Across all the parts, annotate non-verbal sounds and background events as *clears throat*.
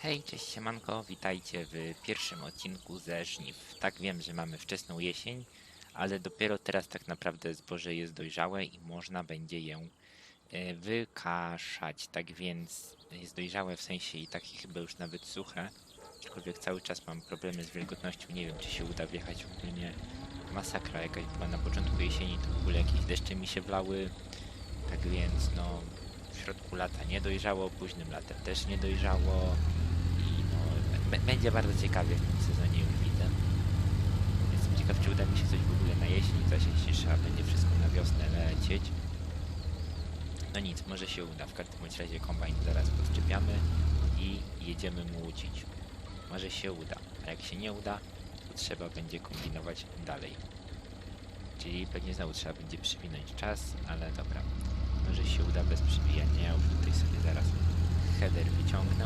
Hej, cześć siemanko, witajcie w pierwszym odcinku ze żniw. Tak wiem, że mamy wczesną jesień, ale dopiero teraz tak naprawdę zboże jest dojrzałe i można będzie je e, wykaszać. Tak więc jest dojrzałe w sensie i takie chyba już nawet suche. Aczkolwiek cały czas mam problemy z wilgotnością, nie wiem czy się uda wjechać ogólnie. Masakra jakaś była na początku jesieni, to w ogóle jakieś deszcze mi się wlały. Tak więc no w środku lata nie dojrzało, późnym latem też nie dojrzało. Będzie bardzo ciekawie w tym sezonie już widzę. Jestem ciekaw, czy uda mi się coś w ogóle na jesień zasieć, czy trzeba będzie wszystko na wiosnę lecieć. No nic, może się uda. W każdym razie kombajn zaraz podczepiamy i jedziemy młócić. Może się uda, a jak się nie uda, to trzeba będzie kombinować dalej. Czyli pewnie znowu trzeba będzie przywinąć czas, ale dobra. Może się uda bez przywijania. Ja już tutaj sobie zaraz header wyciągnę.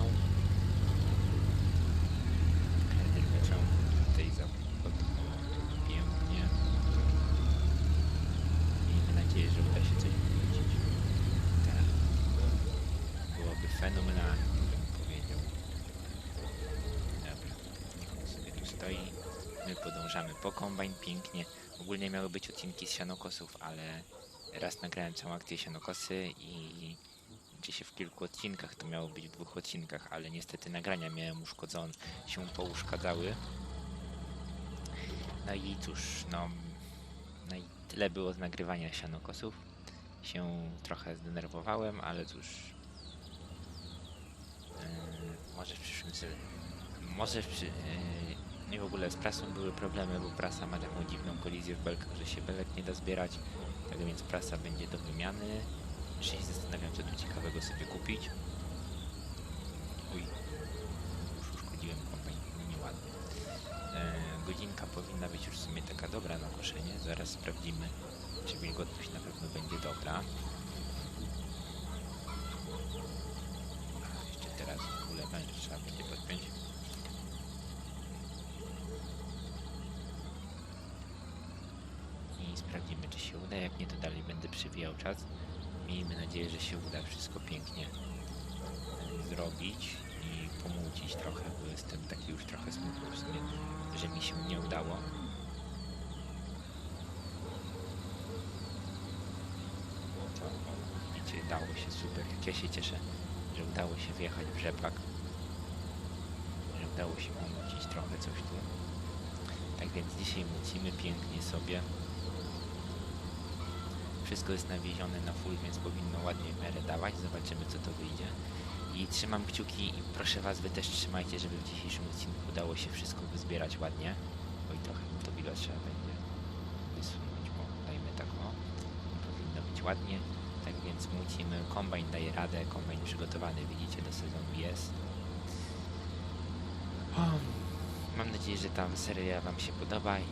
Header wyciągnę tutaj za pod pięknie. Miejmy nadzieję, że uda się coś wrócić. Tak. Byłoby fenomenalnie, bym powiedział. Dobra, niech on sobie tu stoi. My podążamy po kombajn pięknie. Ogólnie miały być odcinki z sianokosów, ale raz nagrałem całą akcję sianokosy i czy się w kilku odcinkach, to miało być w dwóch odcinkach, ale niestety nagrania miałem uszkodzone, się pouszkadzały. No i cóż, no, no i tyle było z nagrywania sianokosów. Się trochę zdenerwowałem, ale cóż, yy, może w przyszłym może w yy, i w ogóle z prasą były problemy, bo prasa ma taką dziwną kolizję w belkach, że się belek nie da zbierać. Tak więc prasa będzie do wymiany. Jeszcze się zastanawiam, co tu ciekawego sobie kupić. Uj, już uszkodziłem kombajn, no nieładnie. E, godzinka powinna być już w sumie taka dobra na koszenie. Zaraz sprawdzimy, czy wilgotność na pewno będzie dobra. Jeszcze teraz w ogóle będzie trzeba będzie podpiąć. i sprawdzimy, czy się uda. Jak nie, to dalej będę przywijał czas. Miejmy nadzieję, że się uda wszystko pięknie e, zrobić i pomłócić trochę, bo jestem taki już trochę smutny w sumie, że mi się nie udało. To, o, widzicie, dało się super. Jak ja się cieszę, że udało się wjechać w rzepak. Że udało się pomłócić trochę coś tu. Tak więc dzisiaj młócimy pięknie sobie. Wszystko jest nawiezione na full, więc powinno ładnie w miarę dawać. Zobaczymy co to wyjdzie. I trzymam kciuki i proszę was, wy też trzymajcie, żeby w dzisiejszym odcinku udało się wszystko wyzbierać ładnie. Oj, trochę to widać trzeba będzie wysunąć, bo dajmy tak o. Powinno być ładnie. Tak więc młócimy. Kombajn daje radę, kombajn przygotowany, widzicie, do sezonu jest. Mam nadzieję, że ta seria Wam się podoba i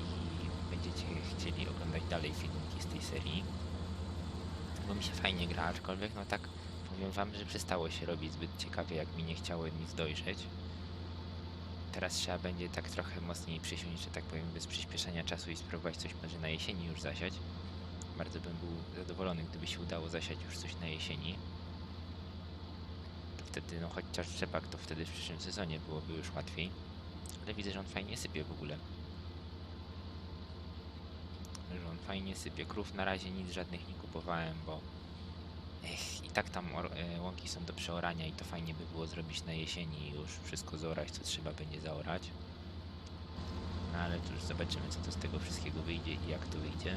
będziecie chcieli oglądać dalej filmiki z tej serii. Bo mi się fajnie gra, aczkolwiek no tak powiem Wam, że przestało się robić zbyt ciekawie, jak mi nie chciało nic dojrzeć. Teraz trzeba będzie tak trochę mocniej przysiąść, że tak powiem, bez przyspieszania czasu i spróbować coś może na jesieni już zasiać. Bardzo bym był zadowolony, gdyby się udało zasiać już coś na jesieni. To wtedy, no chociaż rzepak, to wtedy w przyszłym sezonie byłoby już łatwiej. Ale widzę, że on fajnie sypie w ogóle. Że on fajnie sypie. Krów na razie nic żadnych nie kupowałem, bo ech, i tak tam e, łąki są do przeorania i to fajnie by było zrobić na jesieni i już wszystko zaorać, co trzeba będzie zaorać. No ale to już zobaczymy, co to z tego wszystkiego wyjdzie i jak to wyjdzie.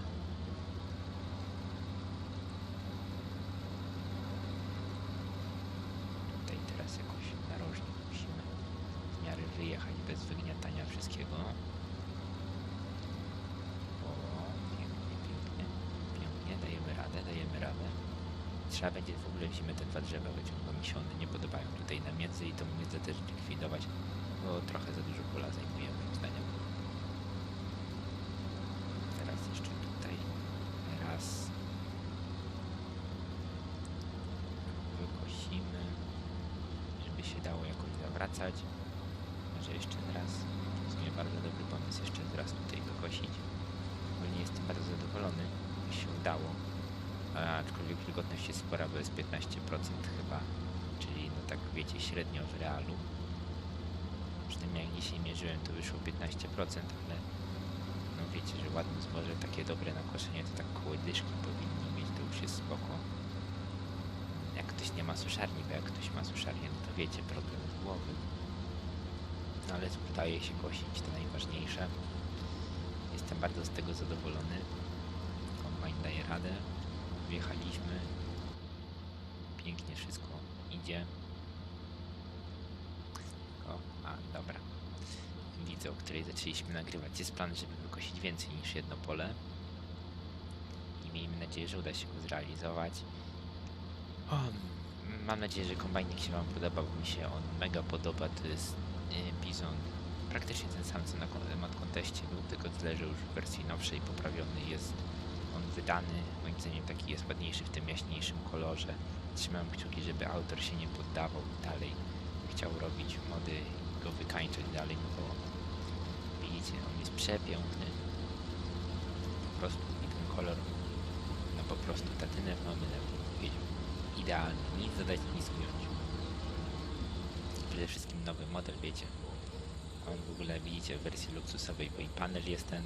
Tutaj teraz jakoś narożnik musimy w miarę wyjechać bez wygniatania wszystkiego. O, pięknie, pięknie, pięknie, dajemy radę, dajemy radę. Trzeba będzie w ogóle zimę te dwa drzewa wyciągnąć, bo mi się one nie podobają tutaj na między i to międzę też likwidować, bo trochę za dużo pola zajmuje moim zdaniem. Teraz jeszcze tutaj raz wykosimy, żeby się dało jakoś zawracać. Może jeszcze raz, to sumie bardzo dobry pomysł, jeszcze raz tutaj wykosić. Ogólnie jestem bardzo zadowolony, że się udało. Aczkolwiek wilgotność jest spora, bo jest 15% chyba, czyli no tak wiecie, średnio w realu. Przynajmniej jak dzisiaj mierzyłem, to wyszło 15%, ale no wiecie, że ładne zboże, takie dobre na koszenie, to tak koło dyszki powinno mieć, to już jest spoko. Jak ktoś nie ma suszarni, bo jak ktoś ma suszarnię, no to wiecie, problem z głowy. No ale udaje się kosić, to najważniejsze. Jestem bardzo z tego zadowolony. Kombajn daje radę. Wjechaliśmy. Pięknie wszystko idzie. O, a dobra. Widzę, o której zaczęliśmy nagrywać. Jest plan, żeby wykosić więcej niż jedno pole. I miejmy nadzieję, że uda się go zrealizować. O, mam nadzieję, że kombajnik się Wam podobał. Mi się on mega podoba. To jest y, Bizon. Praktycznie ten sam co na Conteście był, tylko tyle, że już w wersji nowszej poprawiony jest on wydany. Moim zdaniem taki jest ładniejszy w tym jaśniejszym kolorze. Trzymam kciuki, żeby autor się nie poddawał dalej chciał robić mody i go wykańczać dalej, no bo widzicie, on jest przepiękny. Po prostu i ten kolor, no po prostu tatynę mamy na powiedział. Idealny, nic dodać, nic ująć. Przede wszystkim nowy model, wiecie. On w ogóle widzicie w wersji luksusowej, bo i panel jest ten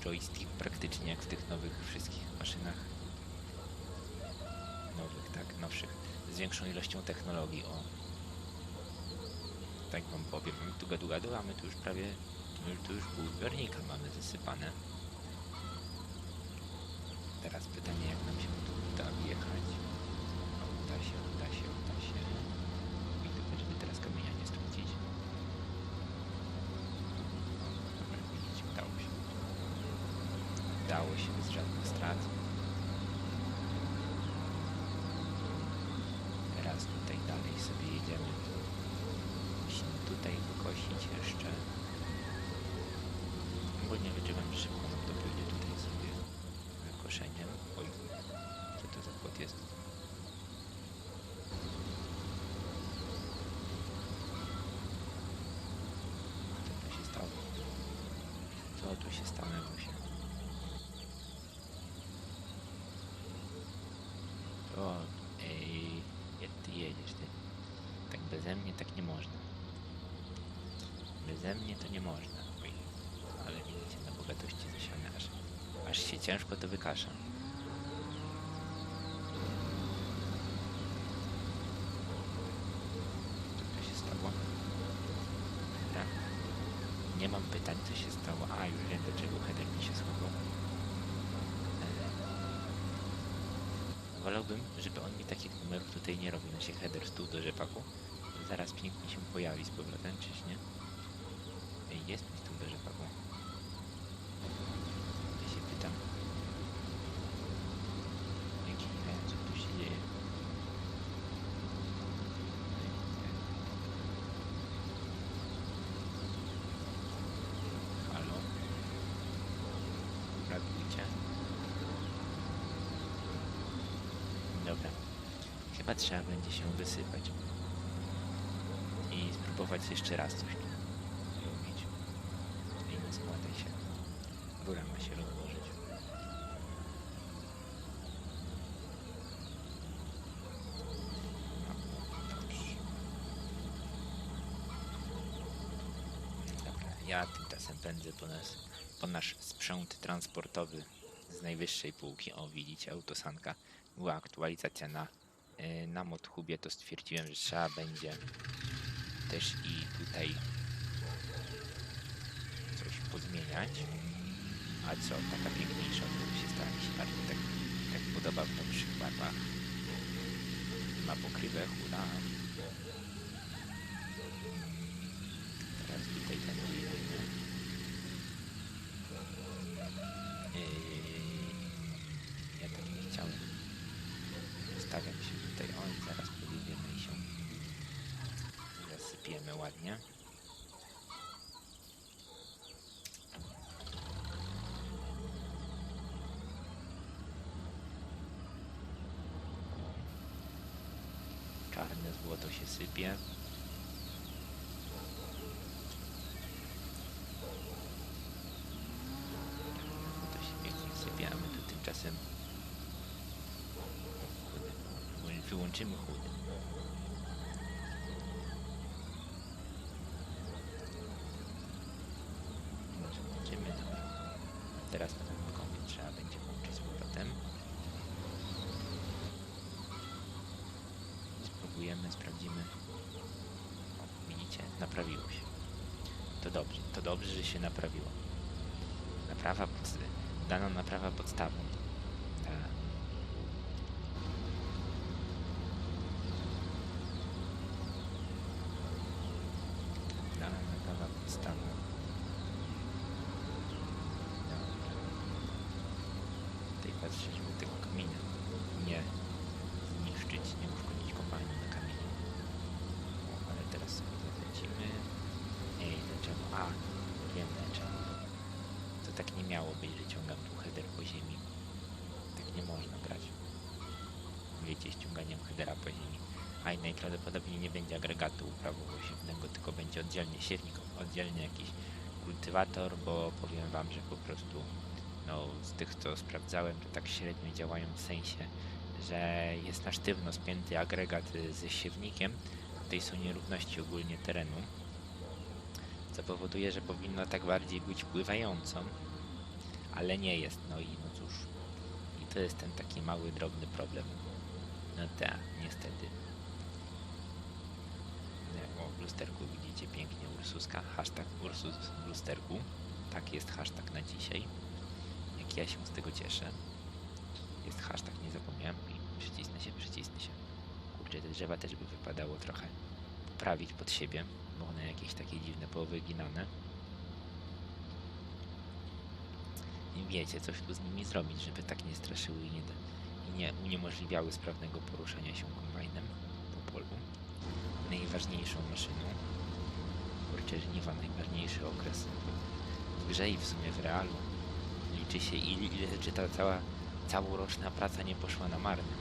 joystick praktycznie jak w tych nowych wszystkich maszynach. Nowych, tak, nowszych. Z większą ilością technologii, o. Tak wam powiem. My tu gadu gadu, a my tu już prawie, tu już pół zbiornika mamy zasypane. Teraz pytanie, jak nam się tu uda wjechać. O, uda się, uda się, uda się. I tylko, żeby teraz kamienia nie stracić. O, dobra, widzicie, udało się. Udało się bez żadnych strat. Teraz tutaj dalej Musimy tutaj wykosić jeszcze. Ogólnie wyczuwam, że szybko nam to pójdzie tutaj sobie wykoszeniem. Oj, co to za jest? Co tu się stało? Co tu się stało, się? O, ej, jak ty jedziesz, ty? Tak beze mnie tak nie można. Beze mnie to nie można. Oj, ale widzicie, na bogatości zasiane aż, się ciężko to wykasza. Co się stało? Dobra. Nie mam pytań, co się stało. A, już wiem, dlaczego header mi się schował. E, Wolałbym, żeby on mi takich numerów tutaj nie robił. Na się header stół do rzepaku. Zaraz pięknie się pojawi z powrotem, czyż nie? Ej, jest mi do rzepaku. Ja się pytam. Jaki, e, co tu się dzieje? Halo? Reagujcie. Dobra. Chyba trzeba będzie się wysypać. I spróbować jeszcze raz coś tu robić. I nie składaj się. Rura ma się rozłożyć. No, dobrze. Dobra, ja tymczasem pędzę po, nas, po nasz sprzęt transportowy z najwyższej półki. O, widzicie, autosanka. Była aktualizacja na, y, na ModHubie, to stwierdziłem, że trzeba będzie też i tutaj coś pozmieniać. A co, taka piękniejsza, to się stara mi się bardziej tak, tak podoba w nowszych barwach. Ma pokrywę, hura. Teraz tutaj ten jedziemy. Yy, ja tak nie chciałem. Stawiam się tutaj, oj, zaraz podjedziemy i się zasypiemy ładnie. Złoto się sypie. To się pięknie sypie, a my tu tymczasem. Wyłączymy chudy. spróbujemy, sprawdzimy. O, widzicie? Naprawiło się. To dobrze, to dobrze, że się naprawiło. Naprawa, pod, dano naprawa podstawą. Tak. Dana naprawa podstawą. Dobra. Tutaj patrzę, żeby tego kamienia nie zniszczyć, nie uszkodzić kopalni na kamieniu. O, ale teraz sobie zalecimy. Ej, dlaczego? A, wiem dlaczego. To tak nie miało być, że ciągam tu header po ziemi. Tak nie można grać. Wiecie, ściąganiem headera po ziemi. A i najprawdopodobniej nie będzie agregatu uprawowosiewnego, tylko będzie oddzielnie siernik, oddzielnie jakiś kultywator, bo powiem wam, że po prostu no, z tych, co sprawdzałem, to tak średnio działają w sensie, że jest na sztywno spięty agregat ze siewnikiem. Tutaj są nierówności ogólnie terenu, co powoduje, że powinno tak bardziej być pływającą, ale nie jest. No i no cóż, i to jest ten taki mały, drobny problem. No tak, niestety. Lusterku widzicie pięknie Ursuska, hashtag Ursus w lusterku. Tak jest hashtag na dzisiaj. Jak ja się z tego cieszę. Jest hashtag, nie zapomniałem i przycisnę się, przycisnę się. Kurczę, te drzewa też by wypadało trochę poprawić pod siebie, bo one jakieś takie dziwne, powyginane. I wiecie, coś tu z nimi zrobić, żeby tak nie straszyły i nie, i nie uniemożliwiały sprawnego poruszania się. Najważniejszą maszyną. Kurczę, żniwa, najważniejszy okres w grze i w sumie w realu. Liczy się ile, ile czy ta cała, całoroczna praca nie poszła na marne.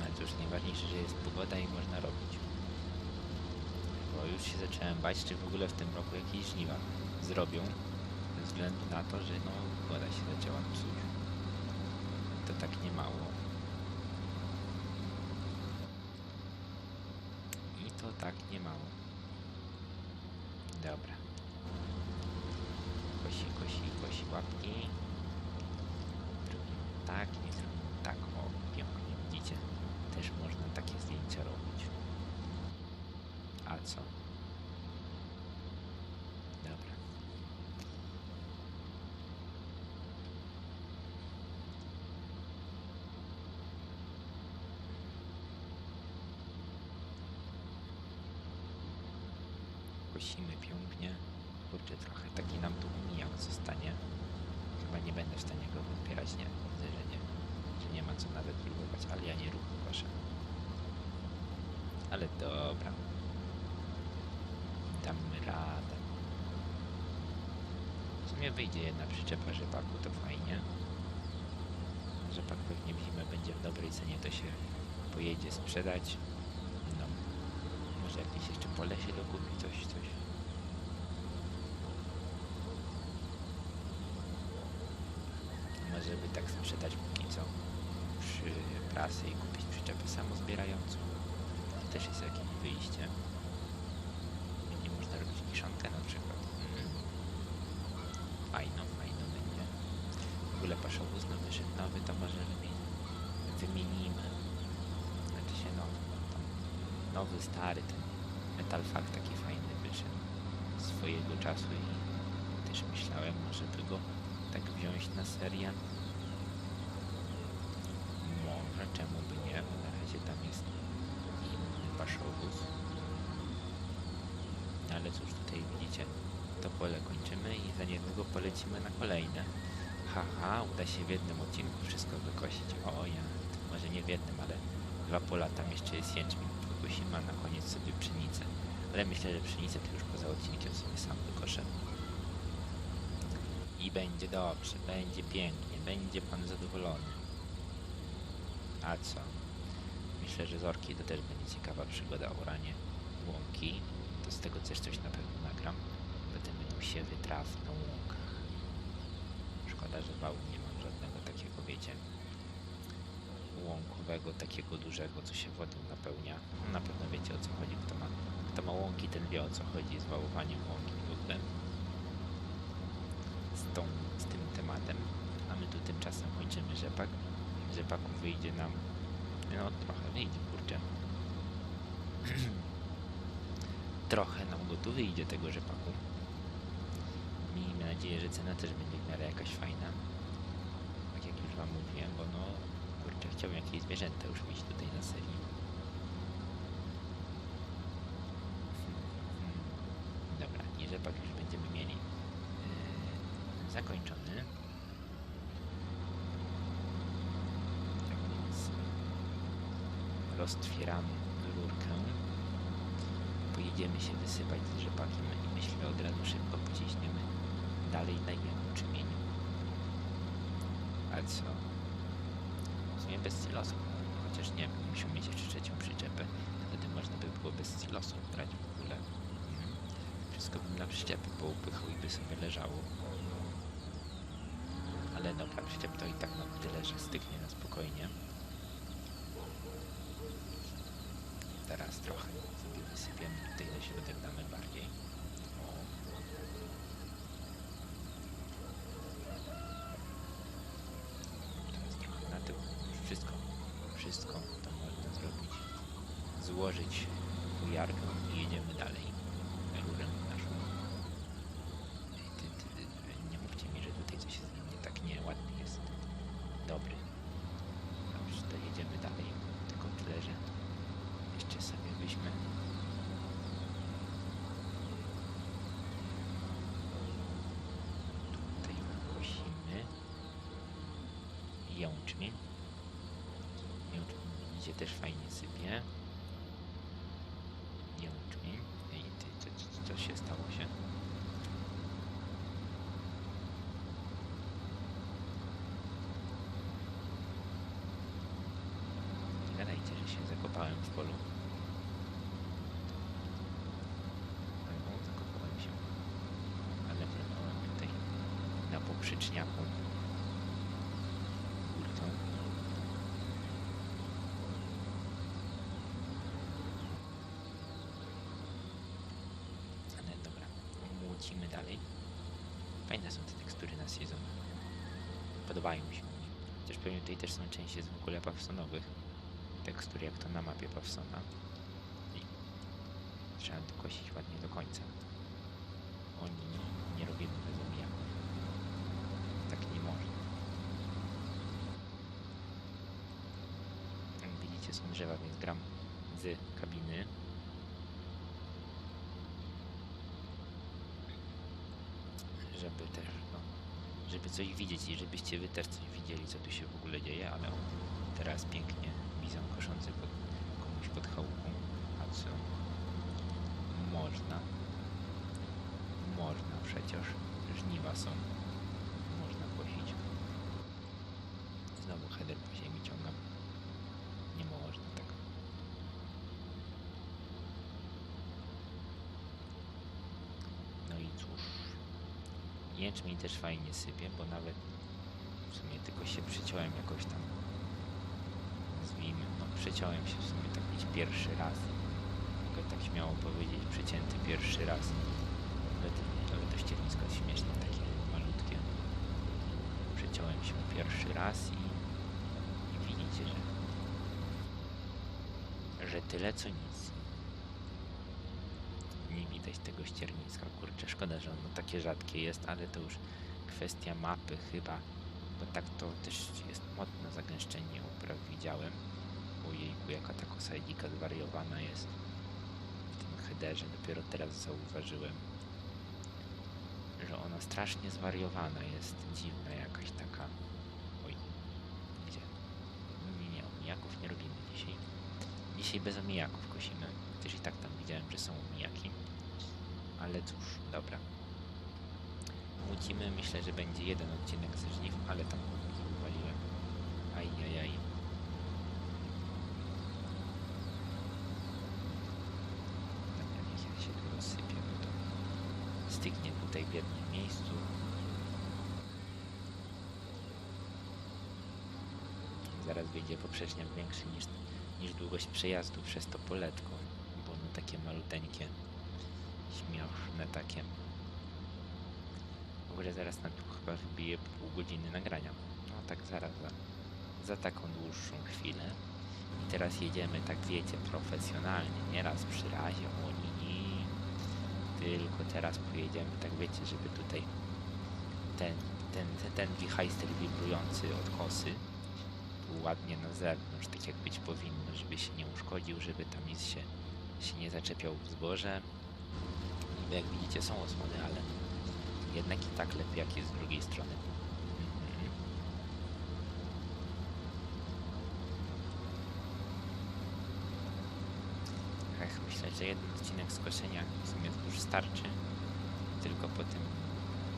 Ale to już najważniejsze, że jest pogoda i można robić. Bo już się zacząłem bać, czy w ogóle w tym roku jakieś żniwa zrobią. Ze względu na to, że no pogoda się zaczęła psuć. To tak nie mało. I to tak nie mało. Dobra. Kosi, kosi, kosi łapki. Zrobimy tak, nie zrobimy tak. O, pięknie, widzicie? Też można takie zdjęcia robić. A co? Dobra. Kosimy pięknie. Kurczę, trochę taki nam tu mijak zostanie. Chyba nie będę w stanie go wypierać, nie. Widzę, że nie. Że nie ma co nawet próbować, ale ja nie ruchu proszę. Ale dobra. Damy radę. W sumie wyjdzie jedna przyczepa rzepaku, to fajnie. Rzepak pewnie w zimę będzie w dobrej cenie, to się pojedzie sprzedać. No. Może jakieś jeszcze pole się dokupi, coś, coś. Może by tak sprzedać póki co przy prasy i kupić przyczepę samozbierającą. To też jest jakieś wyjście. Będzie można robić kiszonkę na przykład. Fajno, fajno będzie. W ogóle paszowóz nowy, nowy, to może wymi- wymienimy. Znaczy się nowy, no nowy, stary, ten Metal Fak taki fajny wyszedł swojego czasu i też myślałem, może by go tak wziąć na serię. Może, czemu by nie? Na razie tam jest inny paszowóz. Ale cóż, tutaj widzicie, to pole kończymy i za niedługo polecimy na kolejne. Haha, uda się w jednym odcinku wszystko wykosić. O ja, może nie w jednym, ale dwa pola, tam jeszcze jest jęczmień. Wykosimy, a na koniec sobie pszenicę. Ale myślę, że pszenicę to już poza odcinkiem sobie sam wykoszę. I będzie dobrze, będzie pięknie, będzie pan zadowolony. A co? Myślę, że z orki to też będzie ciekawa przygoda o ranie łąki. To z tego też coś na pewno nagram. Potem będą siewy traw na łąkach. Szkoda, że wału nie mam żadnego takiego, wiecie, łąkowego, takiego dużego, co się wodą napełnia. Na pewno wiecie o co chodzi. Kto ma, kto ma łąki, ten wie o co chodzi z wałowaniem łąki w ogóle z, tą, z tym tematem. A my tu tymczasem kończymy rzepak. Rzepaku wyjdzie nam No trochę wyjdzie, kurczę. *clears throat* trochę nam go tu wyjdzie tego rzepaku. Miejmy nadzieję, że cena też będzie w miarę jakaś fajna. Tak jak już wam mówiłem, bo no kurczę, chciałbym jakieś zwierzęta już mieć tutaj na serii. Hmm. Dobra, i rzepak już będziemy mieli yy, zakończony. Tak więc roztwieramy rurkę. Pojedziemy się wysypać z rzepakiem i myślę od razu szybko pociśniemy dalej na jęczymieniu. A co? Sumie bez silosu. Chociaż nie, musiał mieć jeszcze trzecią przyczepę. Wtedy można by było bez silosu brać w ogóle. Mhm. Wszystko bym na przyczepy poupychał i by sobie leżało. Ale dobra, przyczep to i tak no tyle, że styknie na spokojnie. Teraz trochę sobie wysypiemy tutaj na środek damy bardziej. O. Teraz trochę na tył. Już Wszystko, wszystko to można zrobić. Złożyć fujarkę i jedziemy dalej. Rurę naszą. Ty, ty, ty, nie mówcie mi, że tutaj coś jest nie tak nieładny jest. Dobry. Dobrze, to jedziemy dalej. Tylko tyle, że jeszcze sobie byśmy tutaj kosimy jączmień. Jączmień widzicie też fajnie sypie. Jączmień. Ej, ty, co się stało się? Nie gadajcie, że się zakopałem w polu. Albo zakopałem się. Ale wlewałem tutaj na poprzeczniaku górką. Ale dobra, młocimy dalej. Fajne są te tekstury na sezon. Podobają mi się. Chociaż pewnie tutaj też są części z w ogóle pawsonowych tekstur jak to na mapie Pawsona. I trzeba dokosić ładnie do końca. Oni nie robimy bez omijaków. Tak nie można. Widzicie są drzewa, więc gram z kabiny. Żeby też, no, żeby coś widzieć i żebyście wy też coś widzieli, co tu się w ogóle dzieje, ale o, teraz pięknie bizon koszący pod, komuś pod chałupą. A co? Można. Można przecież. Żniwa są. Można kosić. Znowu header po ziemi ciągam. Nie można tak. No i cóż. Jęczmień też fajnie sypie, bo nawet w sumie tylko się przyciąłem jakoś tam nazwijmy, no przeciąłem się w sumie tak mieć pierwszy raz. Mogę tak śmiało powiedzieć, przecięty pierwszy raz. Ale to, ale to ściernisko jest śmieszne, takie malutkie. Przeciąłem się pierwszy raz i, i widzicie, że, że tyle co nic. Widać tego ścierniska, kurczę, szkoda, że ono takie rzadkie jest, ale to już kwestia mapy chyba bo tak to też jest mocne zagęszczenie upraw widziałem. Ojejku, jaka ta kosajdika zwariowana jest w tym headerze. Dopiero teraz zauważyłem, że ona strasznie zwariowana jest. Dziwna jakaś taka. Oj, gdzie? Nie, nie, omijaków nie robimy dzisiaj. Dzisiaj bez omijaków kosimy. Też i tak tam widziałem, że są omijaki. Ale cóż, dobra. Mucimy, myślę, że będzie jeden odcinek ze żniw, ale tam uwaliłem. Ajajaj. Dobra, się tu bo to styknie tutaj w jednym miejscu. Zaraz wyjdzie poprzeczniak większy niż, niż długość przejazdu przez to poletko, bo ono takie maluteńkie, śmieszne takie. W ogóle zaraz na tu chyba pół godziny nagrania. No tak zaraz za, za taką dłuższą chwilę. I teraz jedziemy, tak wiecie, profesjonalnie, nieraz przy razie, oni tylko teraz pojedziemy, tak wiecie, żeby tutaj ten, ten, ten, ten wichajster wibrujący od kosy był ładnie na zewnątrz, tak jak być powinno, żeby się nie uszkodził, żeby tam nic się, się nie zaczepiał w zborze. Niby jak widzicie są osłony, ale jednak i tak lepiej jak jest z drugiej strony. Ech, myślę, że jeden odcinek skoszenia w sumie już starczy. Tylko potem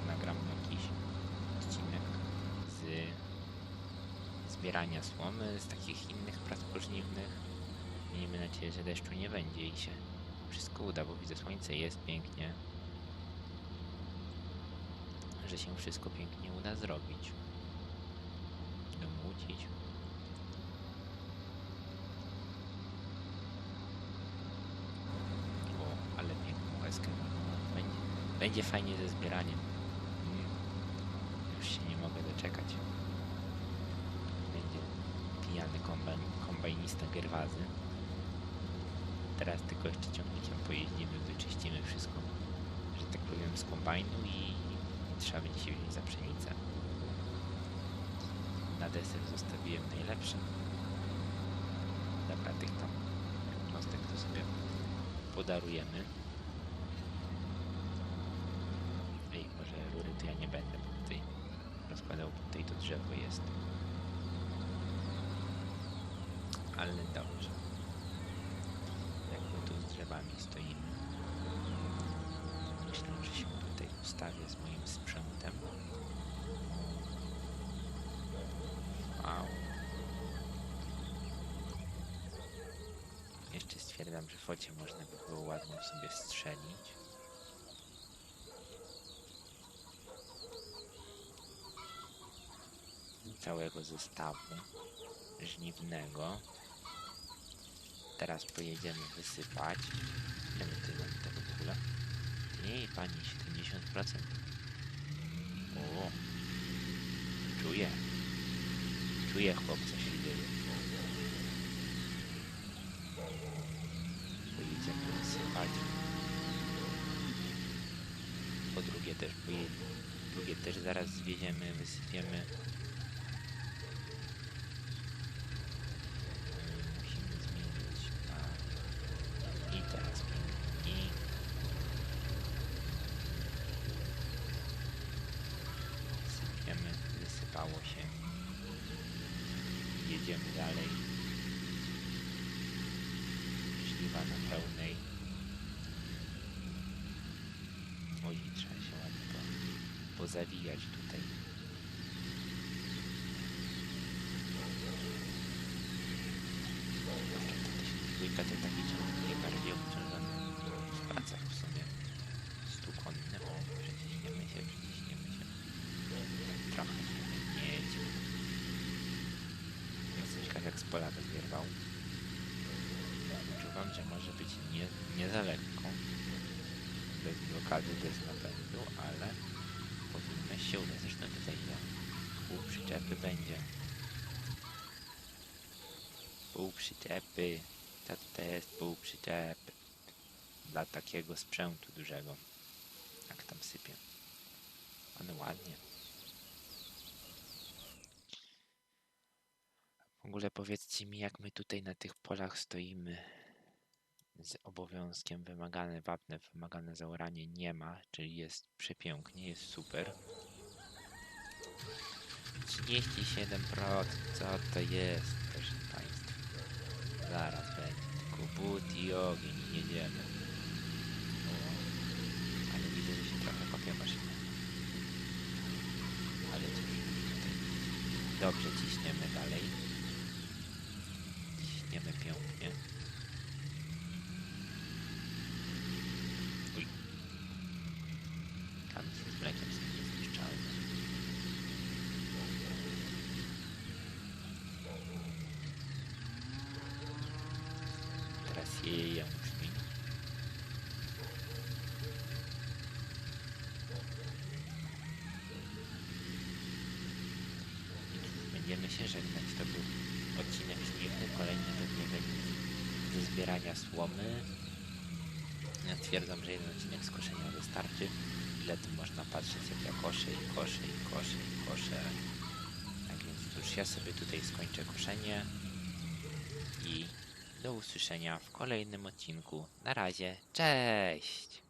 nagram jakiś odcinek z zbierania słomy, z takich innych prac pożniwnych. Miejmy nadzieję, że deszczu nie będzie i się wszystko uda, bo widzę słońce jest pięknie. Że się wszystko pięknie uda zrobić. Domucić. O, ale piękną łezkę. Będzie, będzie fajnie ze zbieraniem. Mm. Już się nie mogę doczekać. Będzie pijany kombajn, kombajnista Gerwazy. Teraz tylko jeszcze ciągnikiem pojeździmy, wyczyścimy wszystko, że tak powiem, z kombajnu i trzeba będzie się wziąć za pszenicę. Na deser zostawiłem najlepsze. Dobra, tych tam jednostek to sobie podarujemy. Ej, może rury to ja nie będę, bo tutaj rozkładał, tutaj to drzewo jest. Ale dobrze. Drzewami stoimy. Myślę, że się tutaj ustawię z moim sprzętem. Wow. Jeszcze stwierdzam, że focie można by było ładnie sobie strzelić. Całego zestawu żniwnego. Teraz pojedziemy wysypać. Ile my tutaj mamy tego w ogóle? Pani, 70%. O, czuję. Czuję chłop, co się dzieje. Pojedziemy wysypać. Po drugie też pojedziemy. Drugie też zaraz zwieziemy, wysypiemy. Musimy zmienić. A. I teraz pięknie. Sypiemy, wysypało się. Jedziemy dalej. Żniwa na pełnej. Oj, trzeba się ładnie po, pozawijać tutaj. Dwójka to taki ciągnik bardziej obciążony w pracach w sumie. Stukonny, o, przeciśniemy się, przeciśniemy się. Tak trochę nie jedzie. Jest coś jak z pola wyrwał. Czuwam, że może być nie, nie za lekko. Bez blokady, bez napędu, ale powinno się udać. Zresztą tutaj ile pół przyczepy będzie. Pół przyczepy. To jest pół przyczepy? Dla takiego sprzętu dużego. Jak tam sypie. Ale ładnie. W ogóle powiedzcie mi, jak my tutaj na tych polach stoimy z obowiązkiem wymagane wapne, wymagane zaoranie nie ma, czyli jest przepięknie, jest super. 37%, co to jest, proszę Państwa? Zaraz będzie, tylko but i ogień i jedziemy. Ale widzę, że się trochę kopie maszyna. Ale cóż, dobrze ciśniemy dalej. Ciśniemy pięknie. Uj. Tam się z mlekiem sobie nie zniszczalny. Teraz jeje brzmi. I cóż, Będziemy się żegnać. To był odcinek żniwny, kolejny pewnie wynik ze zbierania słomy. Ja twierdzam, że jeden odcinek z koszenia wystarczy. Ile tu można patrzeć, jak ja koszę i koszę i koszę i koszę. Tak więc cóż, ja sobie tutaj skończę koszenie i do usłyszenia w kolejnym odcinku. Na razie, cześć!